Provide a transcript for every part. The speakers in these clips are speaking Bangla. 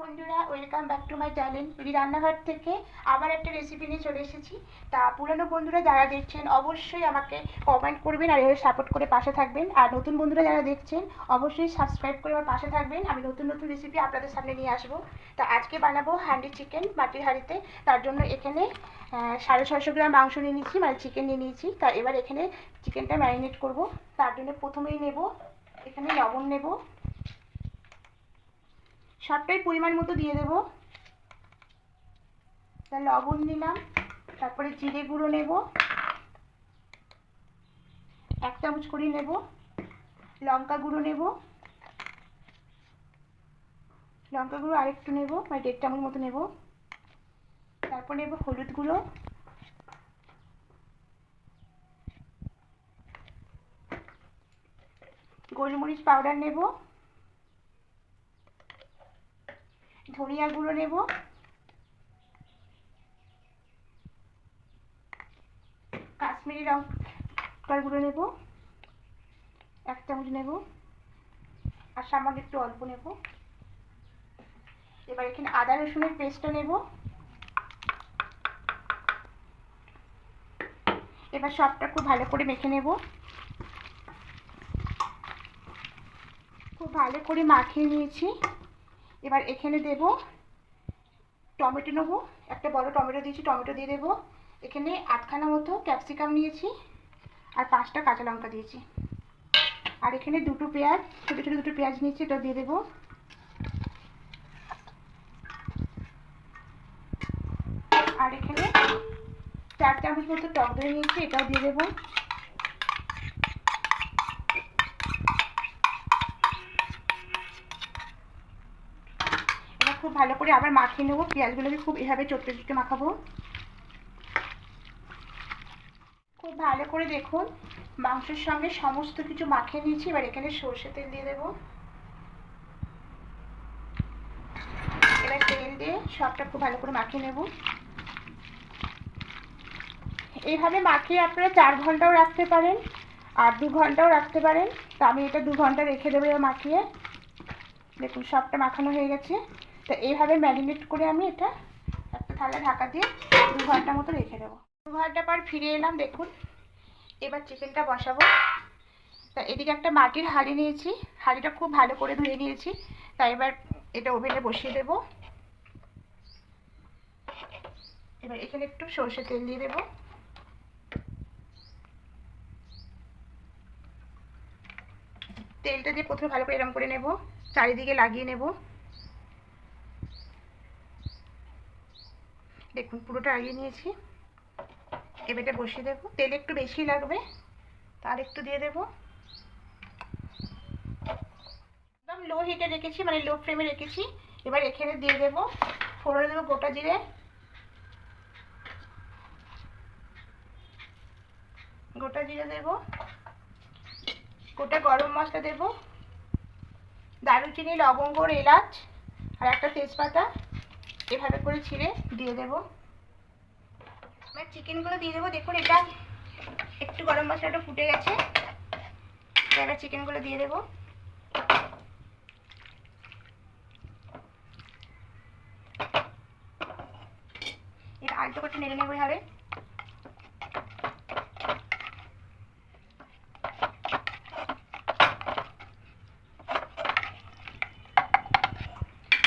বন্ধুরা welcome back to my channel রি রান্নাঘর থেকে আবার একটা রেসিপি নিয়ে চলে এসেছি, তা পুরানো বন্ধুরা যারা দেখছেন, অবশ্যই আমাকে কমেন্ট করবেন আর এভাবে সাপোর্ট করে পাশে থাকবেন। আর নতুন বন্ধুরা যারা দেখছেন, অবশ্যই সাবস্ক্রাইব করে আমার পাশে থাকবেন। আমি নতুন নতুন রেসিপি আপনাদের সামনে নিয়ে আসব। তা আজকে বানাবো হান্ডি চিকেন মাটির হাঁড়িতে। তার জন্য এখানে সাড়ে ছশো গ্রাম মাংস নিয়ে নিয়েছি মানে চিকেন নিয়ে নিয়েছি। তা এবার এখানে চিকেনটা ম্যারিনেট করব। তার জন্য প্রথমেই নেব, এখানে লবণ নেব। সবটাই পরিমাণ মতো দিয়ে দেব। তা লবণ নিলাম তারপরে জিরে গুঁড়ো নেব। এক চামচ করে নেব, লঙ্কা গুঁড়ো নেব। লঙ্কা গুঁড়ো আরেকটু নেব মানে দেড় চামচ মতো নেব। তারপর নেব হলুদ গুঁড়ো। গোলমরিচ পাউডার নেব। ধনিয়া গুঁড়ো নেব। কাশ্মীরি লঙ্কার গুঁড়ো নেব। এক চামচ নেব। আর সামান্য একটু অল্প নেব। এবার এখানে আদা রসুনের পেস্টটা নেব। এবার সবটা খুব ভালো করে মেখে নেব। খুব ভালো করে মাখিয়ে নিয়েছি। এবার এখানে দেব টমেটো নেব। একটা বড় টমেটো দিয়েছি, টমেটো দিয়ে দেবো। এখানে আধখানা মতো ক্যাপসিকাম নিয়েছি আর পাঁচটা কাঁচা লঙ্কা দিয়েছি। আর এখানে দুটো পেঁয়াজ, ছোটো ছোটো দুটো পেঁয়াজ নিয়েছি, এটা দিয়ে দেবো। আর এখানে চার চামচ মতো টক দই নিয়েছি, এটাও দিয়ে দেবো। খুব ভালো করে আবার মাখিয়ে নেব। পেঁয়াজগুলোকে খুব এভাবে চটকে চটকে মাখাবো। খুব ভালো করে দেখুন, মাংসের সঙ্গে সমস্ত কিছু মাখিয়ে নিয়েছি, এবার এখানে সর্ষে তেল দিয়ে দেবো। এবার তেল দিয়ে সবটা খুব ভালো করে মাখিয়ে নেব। এইভাবে মাখিয়ে আপনারা চার ঘন্টাও রাখতে পারেন, আর দু ঘন্টাও রাখতে পারেন। তো আমি এটা দু ঘণ্টা রেখে দেবো এবার মাখিয়ে। দেখুন, সবটা মাখানো হয়ে গেছে। তো এইভাবে ম্যারিনেট করে আমি এটা একটা থালা ঢাকা দিয়ে দু ঘণ্টা মতো রেখে দেবো। দু ঘণ্টা পর ফিরে এলাম, দেখুন, এবার চিকেনটা বসাবো। তা এদিকে একটা মাটির হাঁড়ি নিয়েছি, হাঁড়িটা খুব ভালো করে ধুয়ে নিয়েছি তাই এবার এটা ওভেনে বসিয়ে দেবো। এবার এখানে একটু সর্ষে তেল দিয়ে দেবো। তেলটা দিয়ে প্রথমে ভালো করে এরম করে নেব, চারিদিকে লাগিয়ে নেব। দেখুন, পুরোটা লাগিয়ে নিয়েছি। এবার বসিয়ে দেবো। তেল একটু বেশি লাগবে, তার একটু দিয়ে দেবো। একদম লো হিটে রেখেছি মানে লো ফ্লেমে রেখেছি। এবার এখানে দিয়ে দেবো ফোড়নে দেবো গোটা জিরে। গোটা জিরে দেবো। গোটা গরম মশলা দেবো। দারুচিনি, লবঙ্গ এলাচ, আর একটা তেজপাতা। এভাবে করে ছিঁড়ে দিয়ে দেবো। এবার চিকেনগুলো দিয়ে দেবো। দেখুন, এটা একটু গরম মশলাটা ফুটে গেছে। এবার চিকেনগুলো দিয়ে দেবো। এটা করে নেড়ে নেব এভাবে।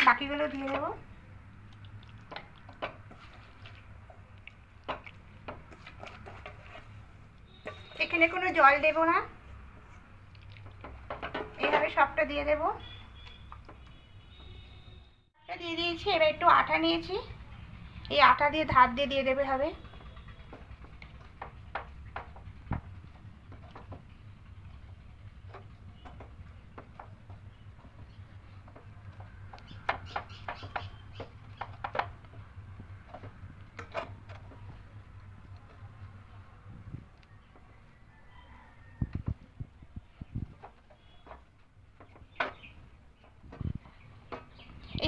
বাকিগুলো দিয়ে দেবো। এখানে কোনো জল দেব না। এইভাবে সবটা দিয়ে দেবো। দিয়ে দিয়েছি, এবার একটু আটা নিয়েছি। এই আটা দিয়ে ধার দিয়ে দিয়ে দেবে হবে।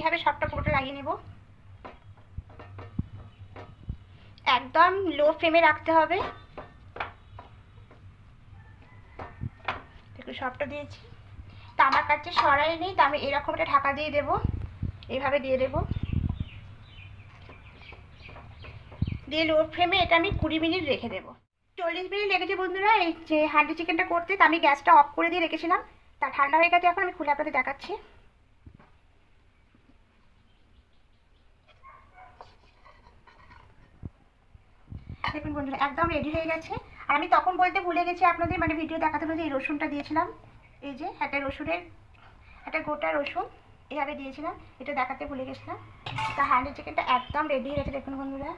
এইভাবে সবটা পুরোটা লাগিয়ে নেব? একদম লো ফ্লেমে রাখতে হবে। সবটা দিয়েছি। তা আমার কাছে সরাই নেই, তা আমি এরকম একটা ঢাকা দিয়ে দেবো। এইভাবে দিয়ে দেবো। দিয়ে লো ফ্লেমে এটা আমি কুড়ি মিনিট রেখে দেবো। চল্লিশ মিনিট লেগেছে বন্ধুরা, এই যে হান্ডি চিকেনটা করতে, তা আমি গ্যাসটা অফ করে দিয়ে রেখেছিলাম। তা ঠান্ডা হয়ে গেছে, এখন আমি খুলে আপনাদের দেখাচ্ছি। দেখুন বন্ধুরা, একদম রেডি হয়ে গেছে। আর আমি তখন বলতে ভুলে গেছি আপনাদের মানে ভিডিও দেখাতে যে এই রসুনটা দিয়েছিলাম, এই যে একটা রসুনের, একটা গোটা রসুন এভাবে দিয়েছিলাম, এটা দেখাতে ভুলে গেছিলাম। তা হ্যান্ডের চিকেনটা একদম রেডি হয়ে গেছে, দেখুন বন্ধুরা।